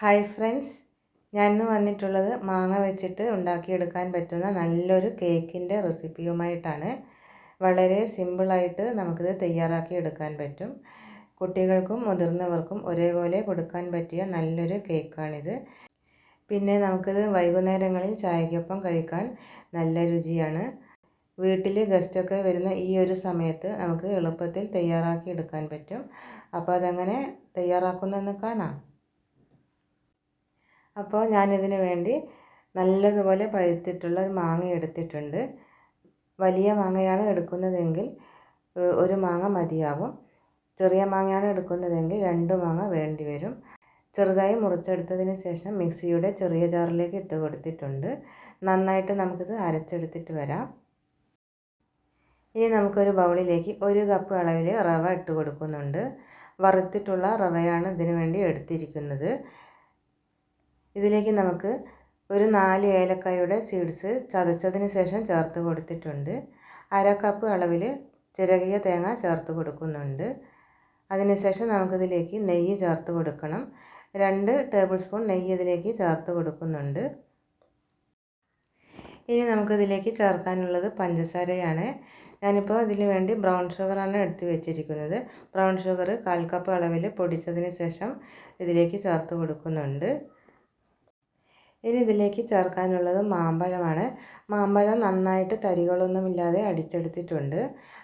Hi friends. ഞാൻ ഇന്ന് വന്നിട്ടുള്ളത് മാങ്ങ വെച്ചിട്ട് ഉണ്ടാക്കിയെടുക്കാൻ പറ്റുന്ന നല്ലൊരു കേക്കിന്റെ റെസിപ്പിയുമായിട്ടാണ്. വളരെ സിമ്പിളായിട്ട് നമുക്കിത് തയ്യാറാക്കി എടുക്കാൻ പറ്റും. കുട്ടികൾക്കും മുതിർന്നവർക്കും ഒരേപോലെ കൊടുക്കാൻ പറ്റിയ നല്ലൊരു കേക്കാണിത്. പിന്നെ നമുക്കിത് വൈകുന്നേരങ്ങളിൽ ചായക്കൊപ്പം കഴിക്കാൻ നല്ല രുചിയാണ്. വീട്ടിൽ ഗസ്റ്റൊക്കെ വരുന്ന ഈ ഒരു സമയത്ത് നമുക്ക് എളുപ്പത്തിൽ തയ്യാറാക്കി എടുക്കാൻ പറ്റും. അപ്പോൾ അതങ്ങനെ തയ്യാറാക്കുന്നതെന്ന് കാണാം. അപ്പോൾ ഞാനിതിന് വേണ്ടി നല്ലതുപോലെ പഴുത്തിട്ടുള്ള ഒരു മാങ്ങ എടുത്തിട്ടുണ്ട്. വലിയ മാങ്ങയാണ് എടുക്കുന്നതെങ്കിൽ ഒരു മാങ്ങ മതിയാവും. ചെറിയ മാങ്ങയാണ് എടുക്കുന്നതെങ്കിൽ രണ്ട് മാങ്ങ വേണ്ടി വരും. ചെറുതായി മുറിച്ചെടുത്തതിന് ശേഷം മിക്സിയുടെ ചെറിയ ജാറിലേക്ക് ഇട്ട് കൊടുത്തിട്ടുണ്ട്. നന്നായിട്ട് നമുക്കിത് അരച്ചെടുത്തിട്ട് വരാം. ഇനി നമുക്കൊരു ബൗളിലേക്ക് ഒരു കപ്പ് അളവിൽ റവ ഇട്ട് കൊടുക്കുന്നുണ്ട്. വറുത്തിട്ടുള്ള റവയാണ് ഇതിനു വേണ്ടി എടുത്തിരിക്കുന്നത്. ഇതിലേക്ക് നമുക്ക് ഒരു നാല് ഏലക്കായുടെ സീഡ്സ് ചതച്ചതിന് ശേഷം ചേർത്ത് കൊടുത്തിട്ടുണ്ട്. അര കപ്പ് അളവിൽ ചിരകിയ തേങ്ങ ചേർത്ത് കൊടുക്കുന്നുണ്ട്. അതിനുശേഷം നമുക്കിതിലേക്ക് നെയ്യ് ചേർത്ത് കൊടുക്കണം. രണ്ട് ടേബിൾ സ്പൂൺ നെയ്യ് ഇതിലേക്ക് ചേർത്ത് കൊടുക്കുന്നുണ്ട്. ഇനി നമുക്കിതിലേക്ക് ചേർക്കാനുള്ളത് പഞ്ചസാരയാണ്. ഞാനിപ്പോൾ ഇതിന് വേണ്ടി ബ്രൗൺ ഷുഗറാണ് എടുത്ത് വെച്ചിരിക്കുന്നത്. ബ്രൗൺ ഷുഗർ കാൽ കപ്പ് അളവിൽ പൊടിച്ചതിന് ശേഷം ഇതിലേക്ക് ചേർത്ത് കൊടുക്കുന്നുണ്ട്. ഇനി ഇതിലേക്ക് ചേർക്കാനുള്ളത് മാമ്പഴമാണ്. മാമ്പഴം നന്നായിട്ട് തരികളൊന്നുമില്ലാതെ അടിച്ചെടുത്തിട്ടുണ്ട്.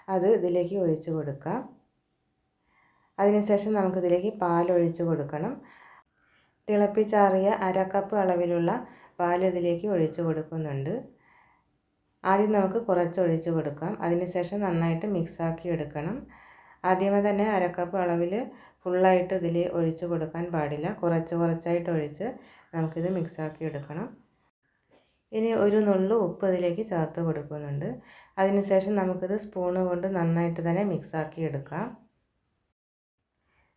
അത് ഇതിലേക്ക് ഒഴിച്ചു കൊടുക്കാം. അതിനുശേഷം നമുക്കിതിലേക്ക് പാൽ ഒഴിച്ച് കൊടുക്കണം. തിളപ്പിച്ചാറിയ അര കപ്പ് അളവിലുള്ള പാൽ ഇതിലേക്ക് ഒഴിച്ചു കൊടുക്കുന്നുണ്ട്. ആദ്യം നമുക്ക് കുറച്ച് ഒഴിച്ച് കൊടുക്കാം. അതിനുശേഷം നന്നായിട്ട് മിക്സാക്കി എടുക്കണം. ആദ്യമേ തന്നെ അരക്കപ്പ് അളവിൽ ഫുള്ളായിട്ട് ഇതിൽ ഒഴിച്ച് കൊടുക്കാൻ പാടില്ല. കുറച്ച് കുറച്ചായിട്ട് ഒഴിച്ച് നമുക്കിത് മിക്സാക്കി എടുക്കണം. ഇനി ഒരു നുള്ളു ഉപ്പ് ഇതിലേക്ക് ചേർത്ത് കൊടുക്കുന്നുണ്ട്. അതിനുശേഷം നമുക്കിത് സ്പൂണ് കൊണ്ട് നന്നായിട്ട് തന്നെ മിക്സാക്കി എടുക്കാം.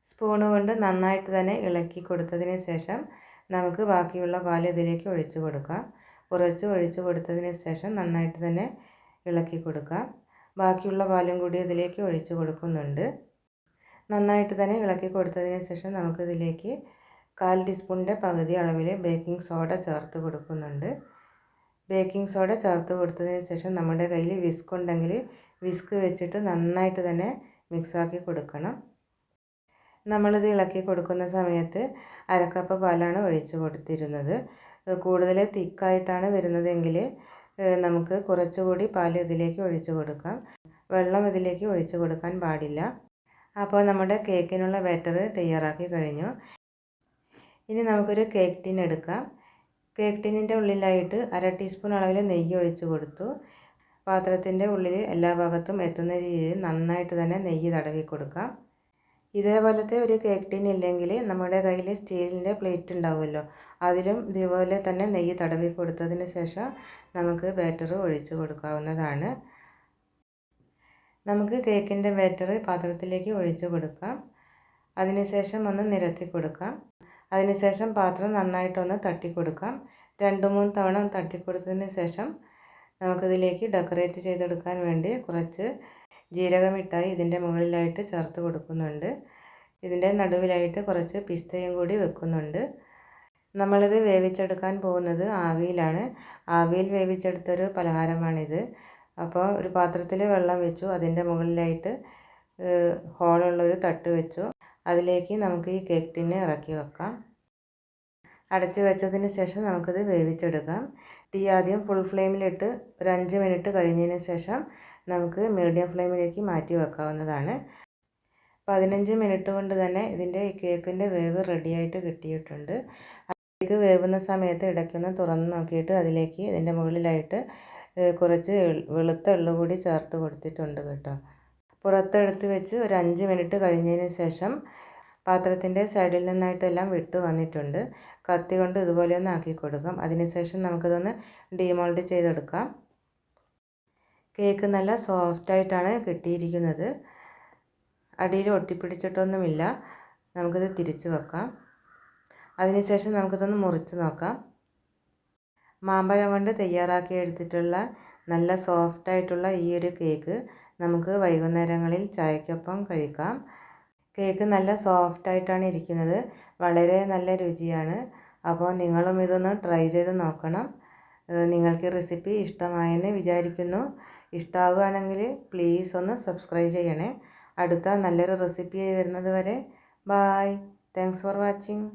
സ്പൂണ് കൊണ്ട് നന്നായിട്ട് തന്നെ ഇളക്കി കൊടുത്തതിന് ശേഷം നമുക്ക് ബാക്കിയുള്ള പാൽ ഇതിലേക്ക് ഒഴിച്ച് കൊടുക്കാം. കുറച്ച് ഒഴിച്ച് കൊടുത്തതിന് ശേഷം നന്നായിട്ട് തന്നെ ഇളക്കി കൊടുക്കാം. ബാക്കിയുള്ള പാലും കൂടി ഇതിലേക്ക് ഒഴിച്ച് കൊടുക്കുന്നുണ്ട്. നന്നായിട്ട് തന്നെ ഇളക്കി കൊടുത്തതിന് ശേഷം നമുക്കിതിലേക്ക് കാൽ ടീസ്പൂണിന്റെ പകുതി അളവിൽ ബേക്കിംഗ് സോഡ ചേർത്ത് കൊടുക്കുന്നുണ്ട്. ബേക്കിംഗ് സോഡ ചേർത്ത് കൊടുത്തതിന് ശേഷം നമ്മുടെ കയ്യിൽ വിസ്ക് ഉണ്ടെങ്കിൽ വിസ്ക് വെച്ചിട്ട് നന്നായിട്ട് തന്നെ മിക്സാക്കി കൊടുക്കണം. നമ്മളിത് ഇളക്കി കൊടുക്കുന്ന സമയത്ത് അരക്കപ്പ് പാലാണ് ഒഴിച്ച് കൊടുത്തിരുന്നത്. കൂടുതൽ തിക്കായിട്ടാണ് വരുന്നതെങ്കിൽ നമുക്ക് കുറച്ചുകൂടി പാൽ ഇതിലേക്ക് ഒഴിച്ചു കൊടുക്കാം. വെള്ളം ഇതിലേക്ക് ഒഴിച്ചു കൊടുക്കാൻ പാടില്ല. അപ്പോൾ നമ്മുടെ കേക്കിനുള്ള ബാറ്റർ തയ്യാറാക്കി കഴിഞ്ഞു. ഇനി നമുക്കൊരു കേക്ക് ടിൻ എടുക്കാം. കേക്ക് ടിന്നിന്റെ ഉള്ളിലായിട്ട് അര ടീസ്പൂൺ അളവിൽ നെയ്യ് ഒഴിച്ചു കൊടുത്തു. പാത്രത്തിന്റെ ഉള്ളിൽ എല്ലാ ഭാഗത്തും എത്തുന്ന രീതിയിൽ നന്നായിട്ട് തന്നെ നെയ്യ് തടവി കൊടുക്കാം. ഇതേപോലത്തെ ഒരു കേക്ക് ടിൻ ഇല്ലെങ്കിൽ നമ്മുടെ കയ്യിൽ സ്റ്റീലിന്റെ പ്ലേറ്റ് ഉണ്ടാവുമല്ലോ. അതിലും ഇതുപോലെ തന്നെ നെയ്യ് തടവി കൊടുത്തതിന് ശേഷം നമുക്ക് ബാറ്റർ ഒഴിച്ച് കൊടുക്കാവുന്നതാണ്. നമുക്ക് കേക്കിന്റെ ബാറ്റർ പാത്രത്തിലേക്ക് ഒഴിച്ച് കൊടുക്കാം. അതിനുശേഷം ഒന്ന് നിരത്തി കൊടുക്കാം. അതിനുശേഷം പാത്രം നന്നായിട്ടൊന്ന് തട്ടി കൊടുക്കാം. രണ്ട് മൂന്ന് തവണ തട്ടി കൊടുത്തതിന് ശേഷം നമുക്കിതിലേക്ക് ഡെക്കറേറ്റ് ചെയ്തെടുക്കാൻ വേണ്ടി കുറച്ച് ജീരകമിഠായി ഇതിന്റെ മുകളിലായിട്ട് ചേർത്ത് കൊടുക്കുന്നുണ്ട്. ഇതിന്റെ നടുവിലായിട്ട് കുറച്ച് പിസ്തയും കൂടി വെക്കുന്നുണ്ട്. നമ്മളിത് വേവിച്ചെടുക്കാൻ പോകുന്നത് ആവിയിലാണ്. ആവിയിൽ വേവിച്ചെടുത്തൊരു പലഹാരമാണിത്. അപ്പോൾ ഒരു പാത്രത്തിൽ വെള്ളം വെച്ചു അതിന്റെ മുകളിലായിട്ട് ഹോളുള്ളൊരു തട്ട് വെച്ചു. അതിലേക്ക് നമുക്ക് ഈ കേക്ക് ടിന്ന് ഇറക്കി വെക്കാം. അടച്ചു വെച്ചതിന് ശേഷം നമുക്കിത് വേവിച്ചെടുക്കാം. തീ ആദ്യം ഫുൾ ഫ്ലെയിമിലിട്ട് ഒരു അഞ്ച് മിനിറ്റ് കഴിഞ്ഞതിന് ശേഷം നമുക്ക് മീഡിയം ഫ്ലെയിമിലേക്ക് മാറ്റി വെക്കാവുന്നതാണ്. പതിനഞ്ച് മിനിറ്റ് കൊണ്ട് തന്നെ ഇതിന്റെ കേക്കിന്റെ വേവ് റെഡിയായിട്ട് കിട്ടിയിട്ടുണ്ട്. കേക്ക് വേവുന്ന സമയത്ത് ഇടയ്ക്കൊന്ന് തുറന്ന് നോക്കിയിട്ട് അതിലേക്ക് ഇതിന്റെ മുകളിലായിട്ട് കുറച്ച് വെളുത്ത എള്ളു കൂടി ചേർത്ത് കൊടുത്തിട്ടുണ്ട് കേട്ടോ. പുറത്തെടുത്ത് വെച്ച് ഒരു അഞ്ച് മിനിറ്റ് കഴിഞ്ഞതിന് ശേഷം പാത്രത്തിന്റെ സൈഡിൽ നിന്നായിട്ടെല്ലാം വിട്ട് വന്നിട്ടുണ്ട്. കത്തി കൊണ്ട് ഇതുപോലെ ഒന്ന് ആക്കി കൊടുക്കാം. അതിനുശേഷം നമുക്കിതൊന്ന് ഡീമോൾഡ് ചെയ്തെടുക്കാം. കേക്ക് നല്ല സോഫ്റ്റായിട്ടാണ് കിട്ടിയിരിക്കുന്നത്. അടിയിൽ ഒട്ടിപ്പിടിച്ചിട്ടൊന്നുമില്ല. നമുക്കിത് തിരിച്ച് വെക്കാം. അതിനുശേഷം നമുക്കിതൊന്ന് മുറിച്ച് നോക്കാം. മാമ്പഴം കൊണ്ട് തയ്യാറാക്കി എടുത്തിട്ടുള്ള നല്ല സോഫ്റ്റായിട്ടുള്ള ഈ ഒരു കേക്ക് നമുക്ക് വൈകുന്നേരങ്ങളിൽ ചായക്കൊപ്പം കഴിക്കാം. കേക്ക് നല്ല സോഫ്റ്റായിട്ടാണ് ഇരിക്കുന്നത്. വളരെ നല്ല രുചിയാണ്. അപ്പോൾ നിങ്ങളും ഇതൊന്ന് ട്രൈ ചെയ്ത് നോക്കണം. നിങ്ങൾക്ക് റെസിപ്പി ഇഷ്ടമായെന്ന് വിചാരിക്കുന്നു. ഇഷ്ടമാവുകയാണെങ്കിൽ പ്ലീസ് ഒന്ന് സബ്സ്ക്രൈബ് ചെയ്യണേ. അടുത്ത നല്ലൊരു റെസിപ്പിയായി വരുന്നത് വരെ ബായ് താങ്ക്സ് ഫോർ വാച്ചിങ്